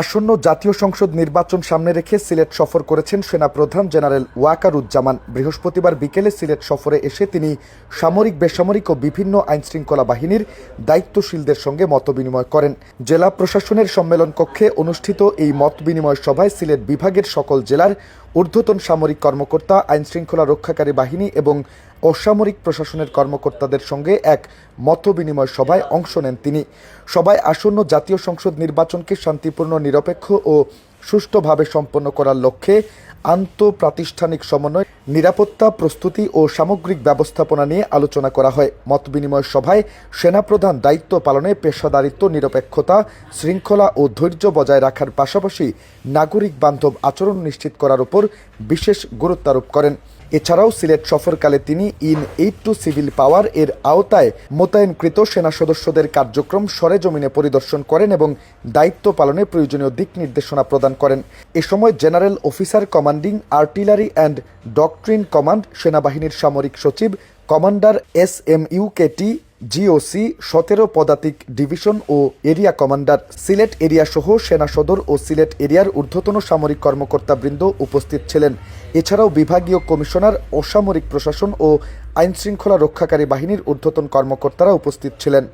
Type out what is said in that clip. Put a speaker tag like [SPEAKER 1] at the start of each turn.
[SPEAKER 1] আসন্ন জাতীয় সংসদ নির্বাচন সামনে রেখে সিলেট সফর করেছেন সেনাপ্রধান জেনারেল ওয়াকারুজ্জামান। বৃহস্পতিবার বিকেলে সিলেট সফরে এসে তিনি সামরিক, বেসামরিক ও বিভিন্ন আইনশৃঙ্খলা বাহিনীর দায়িত্বশীলদের সঙ্গে মতবিনিময় করেন। জেলা প্রশাসনের সম্মেলন কক্ষে অনুষ্ঠিত এই মত বিনিময় সভায় সিলেট বিভাগের সকল জেলার ঊর্ধ্বতন সামরিক কর্মকর্তা, আইনশৃঙ্খলা রক্ষাকারী বাহিনী এবং অসামরিক প্রশাসনের কর্মকর্তাদের সঙ্গে এক মতবিনিময় সভায় অংশ নেন তিনি। সবাই আসন্ন জাতীয় সংসদ নির্বাচনকে শান্তিপূর্ণ, নিরপেক্ষ ও সুষ্ঠুভাবে সম্পন্ন করার লক্ষ্যে আন্তঃপ্রাতিষ্ঠানিক সমন্বয়, নিরাপত্তা, প্রস্তুতি ও সামগ্রিক ব্যবস্থাপনা নিয়ে আলোচনা করা হয়। মত বিনিময় সভায় সেনাপ্রধান দায়িত্ব পালনে পেশাদারিত্ব, নিরপেক্ষতা, শৃঙ্খলা ও ধৈর্য বজায় রাখার পাশাপাশি নাগরিক বান্ধব আচরণ নিশ্চিত করার উপর বিশেষ গুরুত্বারোপ করেন। এছাড়াও সিলেট সফরকালে তিনি in aid to civil power এর আওতায় মোতায়েনকৃত সেনা সদস্যদের কার্যক্রম সরেজমিনে পরিদর্শন করেন এবং দায়িত্ব পালনে প্রয়োজনীয় দিক নির্দেশনা প্রদান করেন। এ সময় general officer commanding, artillery and doctrine command, সেনাবাহিনীর সামরিক সচিব, কমান্ডার এস এম ইউকেটি জিওসি সতেরো পদাতিক ডিভিশন ও এরিয়া কমান্ডার, সিলেট এরিয়া সহ সেনা সদর ও সিলেট এরিয়ার ঊর্ধ্বতন সামরিক কর্মকর্তাবৃন্দ উপস্থিত ছিলেন। এছাড়াও বিভাগীয় কমিশনার, অসামরিক প্রশাসন ও আইনশৃঙ্খলা রক্ষাকারী বাহিনীর ঊর্ধ্বতন কর্মকর্তারা উপস্থিত ছিলেন।